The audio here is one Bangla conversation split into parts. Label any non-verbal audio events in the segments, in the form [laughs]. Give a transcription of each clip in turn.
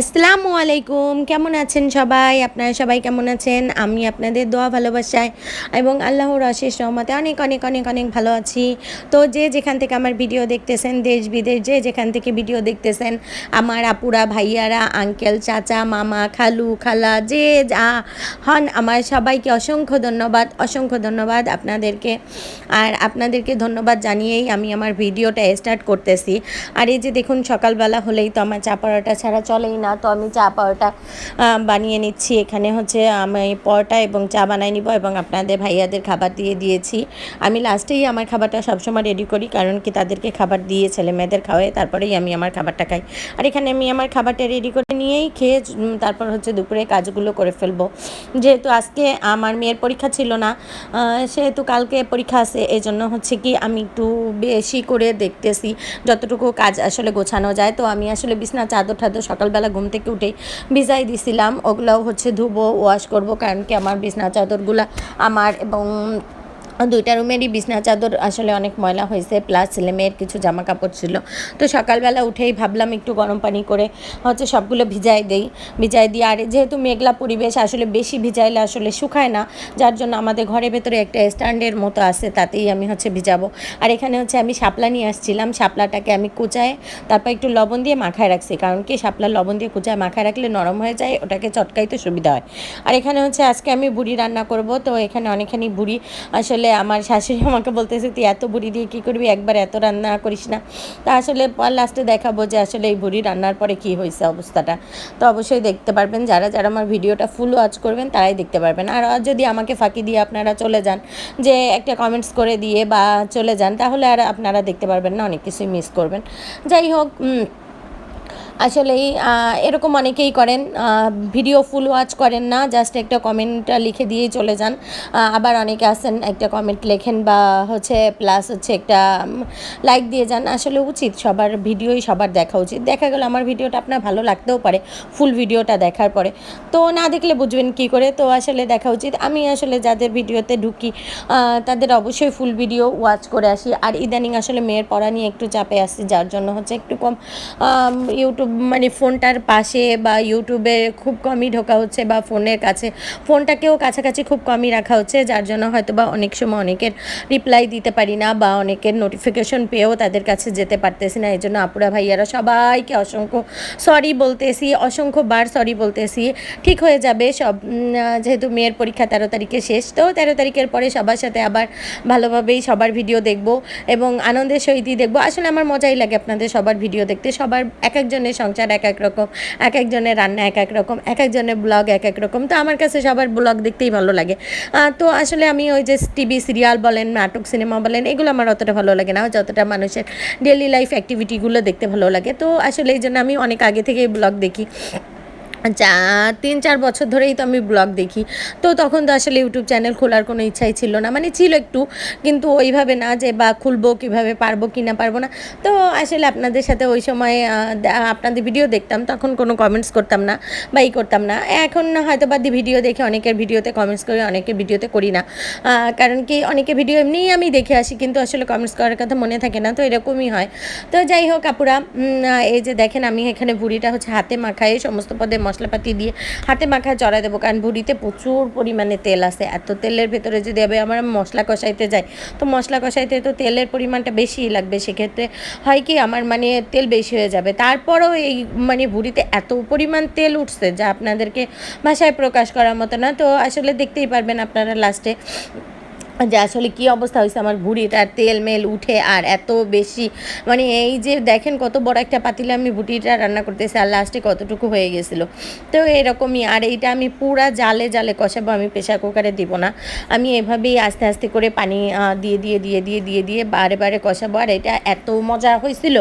আসসালামু আলাইকুম, কেমন আছেন সবাই? আপনারা সবাই কেমন আছেন? আমি আপনাদের দোয়া ভালোবাসায় এবং আল্লাহর অশেষ রহমতে অনেক অনেক অনেক অনেক ভালো আছি। তো যে যেখান থেকে আমার ভিডিও দেখতেছেন, দেশ বিদেশ যে যেখান থেকে ভিডিও দেখতেছেন, আমার আপুরা, ভাইয়ারা, আঙ্কেল, চাচা, মামা, খালু, খালা, যে যা হন, আমার সবাইকে অসংখ্য ধন্যবাদ অসংখ্য ধন্যবাদ আপনাদেরকে। আর আপনাদেরকে ধন্যবাদ জানিয়েই আমি আমার ভিডিওটা স্টার্ট করতেছি। আর এই যে দেখুন, সকালবেলা হলেই তো আমার চা পরোটা ছাড়া চলেই না। তো আমি চা পরোটা বানিয়ে নিচ্ছি। এখানে হচ্ছে আমি পরোটা এবং চা বানাই নিব এবং আপনাদের ভাইয়াদের খাবার দিয়ে দিয়েছি। আমি লাস্টেই আমার খাবারটা সবসময় রেডি করি, কারণ কি তাদেরকে খাবার দিয়ে ছেলে মেয়েদের খাওয়াই, তারপরেই আমি আমার খাবারটা খাই। আর এখানে আমি আমার খাবারটা রেডি করে নিয়েই খেয়ে তারপর হচ্ছে দুপুরে কাজগুলো করে ফেলব। যেহেতু আজকে আমার মেয়ের পরীক্ষা ছিল না সেহেতু কালকে পরীক্ষা আছে এই জন্য হচ্ছে কি আমি একটু বেশি করে দেখতেছি। যতটুকু কাজ আসলে গোছানো যায়, তো আমি আসলে বিছনা চাদর টাদর সকালবেলা ঘুম থেকে উঠেই ভিজাই দিছিলাম। ওগুলাও হচ্ছে ধুবো ওয়াশ করব, কারণ কি আমার বিছনা চাদরগুলা আমার এবং দুইটা রুমেরই বিছনা চাদর আসলে অনেক ময়লা হয়েছে, প্লাস ছেলে মেয়ের কিছু জামা কাপড় ছিল। তো সকালবেলা উঠেই ভাবলাম একটু গরম পানি করে হচ্ছে সবগুলো ভিজাই দেই। ভিজাই দিই আর যেহেতু মেঘলা পরিবেশ, আসলে বেশি ভিজাইলে আসলে শুকায় না। যার জন্য আমাদের ঘরের ভেতরে একটা স্ট্যান্ডের মতো আছে, তাতেই আমি হচ্ছে ভিজাবো। আর এখানে হচ্ছে আমি শাপলা নিয়ে আসছিলাম, শাপলাটাকে আমি কুচায় তারপর একটু লবণ দিয়ে মাখায় রাখছি। কারণ কি শাপলা লবণ দিয়ে কুচায় মাখায় রাখলে নরম হয়ে যায়, ওটাকে চটকাইতে সুবিধা হয়। আর এখানে হচ্ছে আজকে আমি বুড়ি রান্না করব, তো এখানে অনেকখানি বুড়ি আসলে আমার শাশুড়ি আমাকে বলতেছে, তুই এত বুড়ি দিয়ে কী করবি? একবার এত রান্না করিস না। তা আসলে লাস্টে দেখাবো যে আসলে এই বুড়ি রান্নার পরে কী হয়েছে অবস্থাটা। তো অবশ্যই দেখতে পারবেন, যারা যারা আমার ভিডিওটা ফুল ওয়াচ করবেন, তারাই দেখতে পারবেন। আর যদি আমাকে ফাঁকি দিয়ে আপনারা চলে যান, যে একটা কমেন্টস করে দিয়ে বা চলে যান, তাহলে আর আপনারা দেখতে পারবেন না, অনেক কিছুই মিস করবেন। যাই হোক উম, আসলেই এরকম অনেকেই করেন ভিডিও ফুল ওয়াচ করেন না জাস্ট একটা কমেন্ট লিখে দিয়েই চলে যান। আবার অনেকে আসেন একটা কমেন্ট লেখেন বা হচ্ছে প্লাস হচ্ছে একটা লাইক দিয়ে যান আসলে উচিত সবার ভিডিওই সবার দেখা উচিত। দেখা গেল আমার ভিডিওটা আপনার ভালো লাগতেও পারে ফুল ভিডিওটা দেখার পরে। তো না দেখলে বুঝবেন কি করে তো আসলে দেখা উচিত। আমি আসলে যাদের ভিডিওতে ঢুকি তাদের অবশ্যই ফুল ভিডিও ওয়াচ করে আসি। আর ইদানিং আসলে মেয়ের পড়া নিয়ে একটু চাপে আসছি যার জন্য হচ্ছে একটু কম ইউটিউব মানে ফোনটার পাশে বা ইউটিউবে খুব কমই ঢোকা হচ্ছে বা ফোনের কাছে, ফোনটাকেও কাছাকাছি খুব কমই রাখা হচ্ছে, যার জন্য হয়তো বা অনেক সময় অনেকের রিপ্লাই দিতে পারি না বা অনেকের নোটিফিকেশন পেয়েও তাদের কাছে যেতে পারতেছি না। এই জন্য আপুরা ভাইয়ারা সবাইকে অসংখ্য সরি বলতেছি অসংখ্যবার সরি বলতেছি। ঠিক হয়ে যাবে সব যেহেতু মেয়ের পরীক্ষা তেরো তারিখে শেষ, তো তেরো তারিখের পরে সবার সাথে আবার ভালোভাবেই সবার ভিডিও দেখব এবং আনন্দের সহিতই দেখব। আসলে আমার মজাই লাগে আপনাদের সবার ভিডিও দেখতে, সবার এক একজনের সংসার এক এক রকম, এক একজনের রান্না এক এক রকম, এক একজনের ব্লগ এক এক রকম। তো আমার কাছে সবার ব্লগ দেখতেই ভালো লাগে। তো আসলে আমি ওই যে টিভি সিরিয়াল বলেন, নাটক, সিনেমা বলেন, এগুলো আমার অতটা ভালো লাগে না। যতটা মানুষের ডেলি লাইফ অ্যাক্টিভিটিগুলো দেখতে ভালো লাগে। তো আসলে এই জন্য আমি অনেক আগে থেকেই ব্লগ দেখি। যা তিন চার বছর ধরেই তো আমি ব্লগ দেখি। তো তখন তো আসলে ইউটিউব চ্যানেল খোলার কোনো ইচ্ছাই ছিল না। মানে ছিল একটু, কিন্তু ওইভাবে না যে বা খুলবো কীভাবে, পারব কি না পারব না। তো আসলে আপনাদের সাথে ওই সময় আপনাদের ভিডিও দেখতাম, তখন কোনো কমেন্টস করতাম না বা ই করতাম না। এখন হয়তো বা ভিডিও দেখে অনেকের ভিডিওতে কমেন্টস করি, অনেকের ভিডিওতে করি না। কারণ কি, অনেকে ভিডিও এমনিই আমি দেখে আসি, কিন্তু আসলে কমেন্টস করার কথা মনে থাকে না, তো এরকমই হয়। তো যাই হোক আপুরা এই যে দেখেন, আমি এখানে ভুড়িটা হচ্ছে হাতে মাখাই সমস্ত পদে মশলাপাতি দিয়ে হাতে মাখায় চড়াই দেবো। কারণ ভুড়িতে প্রচুর পরিমাণে তেল আছে। এত তেলের ভেতরে যদি আমি আমার মশলা কষাইতে যাই, তো মশলা কষাইতে তো তেলের পরিমাণটা বেশিই লাগবে। সেক্ষেত্রে হয় কি আমার মানে তেল বেশি হয়ে যাবে। তারপরেও এই মানে ভুড়িতে এত পরিমাণ তেল উঠছে যা আপনাদেরকে ভাষায় প্রকাশ করার মতো না। তো আসলে দেখতেই পারবেন আপনারা লাস্টে যে আসলে কী অবস্থা হয়েছে আমার ভুঁড়িটার তেল মেল উঠে আর এত বেশি। মানে এই যে দেখেন কত বড় একটা পাতিলে আমি ভুটিটা রান্না করতেছি আর লাস্টে কতটুকু হয়ে গেছিল। তো এরকমই আর এইটা আমি পুরা জালে জালে কষাবো, আমি প্রেশার কুকারে দিব না। আমি এভাবেই আস্তে আস্তে করে পানি দিয়ে দিয়ে দিয়ে দিয়ে দিয়ে দিয়ে বারে বারে কষাবো। আর এটা এত মজা হয়েছিল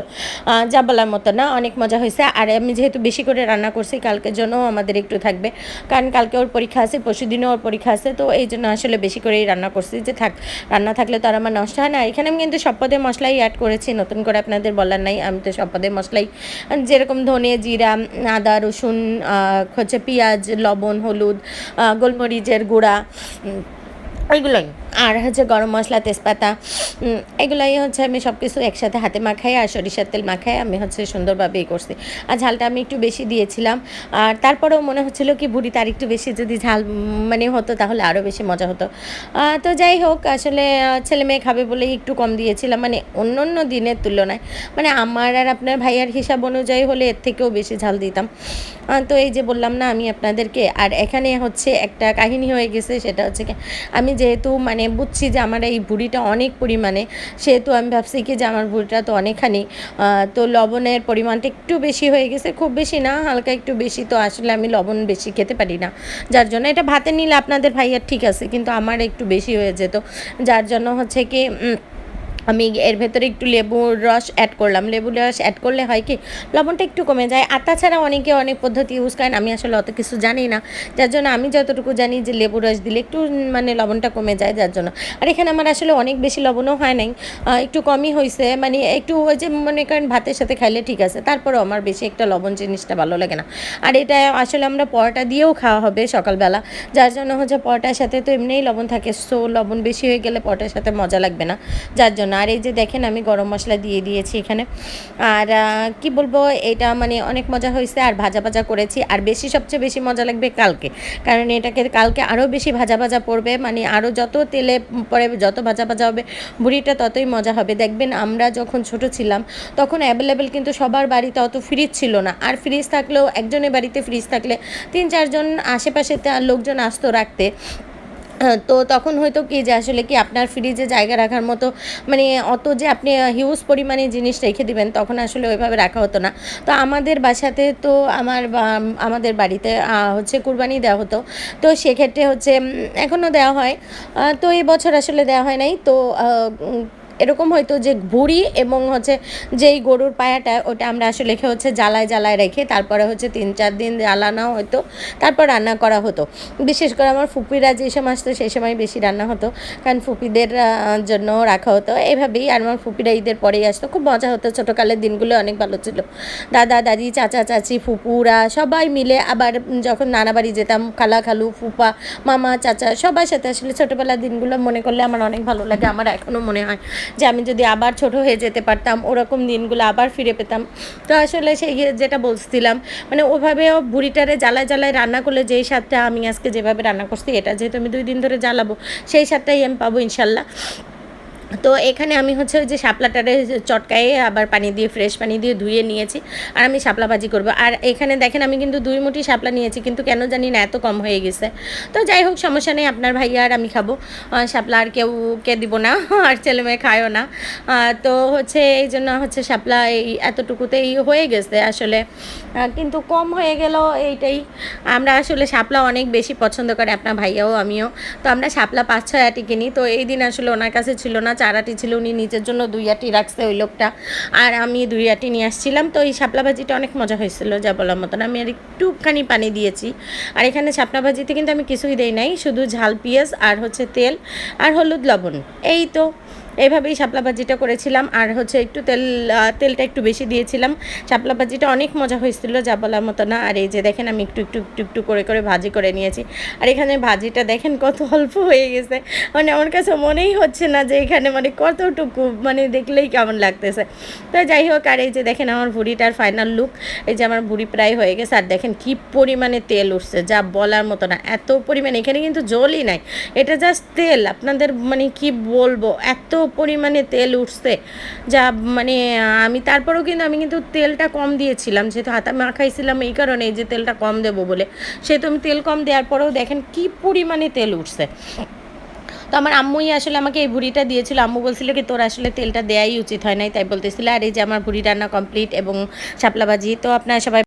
যা বলার মতো না, অনেক মজা হয়েছে। আর আমি যেহেতু বেশি করে রান্না করছি, কালকের জন্য আমাদের একটু থাকবে। কারণ কালকে ওর পরীক্ষা আছে পরশু দিনও ওর পরীক্ষা আছে, তো এই জন্য আসলে বেশি করেই রান্না করছি। যে থাক, রান্না থাকলে তো আর আমার নষ্ট হয় না। এখানে আমি কিন্তু সব পদে মশলাই অ্যাড করেছি, নতুন করে আপনাদের বলার নাই, আমি তো সব পদে মশলাই যেরকম ধনে জিরা, আদা, রসুন হচ্ছে পেঁয়াজ, লবণ, হলুদ গোলমরিচের গুঁড়া ওইগুলোই আর হচ্ছে গরম মশলা, তেজপাতা এগুলাই হচ্ছে আমি সব কিছু একসাথে হাতে মাখাই আর সরিষার তেল মাখাই, আমি হচ্ছে সুন্দরভাবে এই করছি। আর ঝালটা আমি একটু বেশি দিয়েছিলাম। আর তারপরেও মনে হচ্ছিল কি বুড়ি তার একটু বেশি যদি ঝাল মানে হতো তাহলে আরও বেশি মজা হতো। তো যাই হোক, আসলে ছেলে মেয়ে খাবে বলেই একটু কম দিয়েছিলাম। মানে অন্য অন্য দিনের তুলনায় মানে আমার আর আপনার ভাইয়ার হিসাব অনুযায়ী হলে এর থেকেও বেশি ঝাল দিতাম। তো এই যে বললাম না আমি আপনাদেরকে, আর এখানে হচ্ছে একটা কাহিনী হয়ে গেছে, সেটা হচ্ছে কি, আমি যেহেতু মানে বুঝছি যে আমার এই বুড়িটা অনেক পরিমাণে, সেহেতু আমি ভাবছি কি যে আমার বুড়িটা তো অনেকখানি তো লবণের পরিমাণটা একটু বেশি হয়ে গেছে, খুব বেশি না, হালকা একটু বেশি, তো আসলে আমি লবণ বেশি খেতে পারি না। যার জন্য এটা ভাতে নিলে আপনাদের ভাইয়ার ঠিক আছে, কিন্তু আমার একটু বেশি হয়ে যেত, যার জন্য হচ্ছে কি আমি এর ভেতরে একটু লেবুর রস অ্যাড করলাম। লেবুর রস অ্যাড করলে হয় কি, লবণটা একটু কমে যায়। আর তাছাড়া অনেকে অনেক পদ্ধতি ইউজ করেন, আমি আসলে অত কিছু জানি না। যার জন্য আমি যতটুকু জানি যে লেবুর রস দিলে একটু মানে লবণটা কমে যায় যার জন্য। আর এখানে আমার আসলে অনেক বেশি লবণও হয় নাই। একটু কমই হয়েছে মানে একটু ওই যে মনে করেন ভাতের সাথে খাইলে ঠিক আছে, তারপরেও আমার বেশি একটা লবণ জিনিসটা ভালো লাগে না। আর এটা আসলে আমরা পরোটা দিয়েও খাওয়া হবে সকালবেলা। যার জন্য হচ্ছে পরোটার সাথে তো এমনিই লবণ থাকে সো লবণ বেশি হয়ে গেলে পরোটার সাথে মজা লাগবে না। যার জন্য আর এই যে দেখেন, আমি গরম মশলা দিয়ে দিয়েছি এখানে। আর কি বলব, এটা মানে অনেক মজা হয়েছে আর ভাজা ভাজা করেছি। আর বেশি, সবচেয়ে বেশি মজা লাগবে কালকে। কারণ এটাকে কালকে আরও বেশি ভাজা ভাজা পড়বে। মানে আরও যত তেলে পরে যত ভাজা ভাজা হবে, বুড়িটা ততই মজা হবে। দেখবেন আমরা যখন ছোট ছিলাম, তখন অ্যাভেলেবেল কিন্তু সবার বাড়িতে অত ফ্রিজ ছিল না। আর ফ্রিজ থাকলেও, একজনের বাড়িতে ফ্রিজ থাকলে, তিন চারজন আশেপাশে লোকজন আসতো রাখতে। তো তখন হয়তো কি যে আসলে কি আপনার ফ্রিজে জায়গা রাখার মতো মানে অত যে আপনি হিউজ পরিমাণে জিনিস রেখে দিবেন, তখন আসলে ওইভাবে রাখা হতো না। তো আমাদের বাসাতে তো আমার আমাদের বাড়িতে হচ্ছে কুরবানি দেওয়া হতো। তো সেক্ষেত্রে হচ্ছে এখনও দেওয়া হয়। তো এই বছর আসলে দেওয়া হয় নাই। তো এরকম হয়তো যে ভুড়ি এবং হচ্ছে যেই গরুর পায়াটা, ওটা আমরা আসলে রেখে হচ্ছে জ্বালায় জ্বালায় রেখে তারপরে হচ্ছে তিন চার দিন জ্বালানো হতো, তারপর রান্না করা হতো। বিশেষ করে আমার ফুপিরা যে সময় আসতো সেই সময় বেশি রান্না হতো, কারণ ফুপিদের জন্য রাখা হতো। এইভাবেই আর আমার ফুপিরা ঈদের পরেই আসতো। খুব মজা হতো। ছোটোকালের দিনগুলো অনেক ভালো ছিল। দাদা, দাদি, চাচা, চাচি, ফুপুরা সবাই মিলে আবার যখন নানা বাড়ি যেতাম, খালা, খালু, ফুপা, মামা, চাচা সবার সাথে আসলে ছোটোবেলার দিনগুলো মনে করলে আমার অনেক ভালো লাগে। আমার এখনও মনে হয় যে আমি যদি আবার ছোট হয়ে যেতে পারতাম, ওরকম দিনগুলো আবার ফিরে পেতাম। তো আসলে সেই যেটা বলছিলাম মানে ওভাবেও বুড়িটারে জ্বালায় জ্বালায় রান্না করলে যেই স্বাদটা আমি আজকে যেভাবে রান্না করছি, এটা যেহেতু আমি দুই দিন ধরে জ্বালাবো, সেই স্বাদটাই আমি পাবো ইনশাল্লাহ। তো এখানে আমি হচ্ছে ওই যে শাপলাটারে চটকায়ে আবার পানি দিয়ে, ফ্রেশ পানি দিয়ে ধুয়ে নিয়েছি আর আমি শাপলা ভাজি করব। আর এখানে দেখেন আমি কিন্তু দুই মুঠি শাপলা নিয়েছি, কিন্তু কেন জানি না, এত কম হয়ে গেছে। তো যাই হোক, সমস্যা নেই, আপনার ভাইয়া আর আমি খাব। শাপলা আর কেউ কে দিব না, [laughs] আর ছেলে মেয়ে খায়ও না। তো হচ্ছে এই জন্য হচ্ছে শাপলা এই এতটুকুতেই হয়ে গেছে আসলে। কিন্তু কম হয়ে গেল এইটাই। আমরা আসলে শাপলা অনেক বেশি পছন্দ করে আপনার ভাইয়াও আমিও। তো আমরা শাপলা পাঁচ ছয় আটি কিনি, তো এই দিন আসলে ওনার কাছে ছিল না চার আটি ছিল, উনি নিজের জন্য দুই আটি রাখছে ওই লোকটা। আর আমি দুই আটি নিয়ে আসছিলাম, তো এই শাপলা ভাজিটা অনেক মজা হয়েছিল, যা বলার মতন। আমি আর একটুখানি পানি দিয়েছি। আর এখানে শাপলা ভাজিতে কিন্তু আমি কিছুই দেই নাই, শুধু ঝাল, পেঁয়াজ আর হচ্ছে তেল আর হলুদ, লবণ। এই তো এইভাবেই শাপলা ভাজিটা করেছিলাম। আর হচ্ছে একটু তেল তেলটা একটু বেশি দিয়েছিলাম। শাপলা ভাজিটা অনেক মজা হয়েছিল, যা বলার মতো না। আর এই যে দেখেন, আমি একটু একটু একটু একটু করে করে ভাজি করে নিয়েছি। আর এখানে ভাজিটা দেখেন কত অল্প হয়ে গেছে। মানে আমার কাছে মনেই হচ্ছে না যে এখানে মানে কতটুকু মানে দেখলেই কেমন লাগতেছে। তো যাই হোক, আর এই যে দেখেন আমার ভুড়িটার ফাইনাল লুক এই যে আমার ভুড়ি প্রায় হয়ে গেছে। আর দেখেন কি পরিমাণে তেল উঠছে, যা বলার মতো না। এত পরিমাণে, এখানে কিন্তু জলই নাই। এটা জাস্ট তেল। আপনাদের মানে কি বলব? এত পরিমাণে তেল উঠছে। যা মানে আমি তারপরেও কিন্তু আমি কিন্তু তেলটা কম দিয়েছিলাম। যেহেতু হাতা মাখাইছিলাম এই কারণে যে তেলটা কম দেবো বলে। সেহেতু আমি তেল কম দেওয়ার পরেও দেখেন কি পরিমাণে তেল উঠছে। তো আমার আম্মুই আসলে আমাকে এই ভুড়িটা দিয়েছিল। আম্মু বলছিল কি, তোর আসলে তেলটা দেয়াই উচিত হয় নাই। তাই বলতেছিল, আর এই যে আমার ভুড়ি রান্না কমপ্লিট এবং শাপলা ভাজি। তো আপনারা সবাই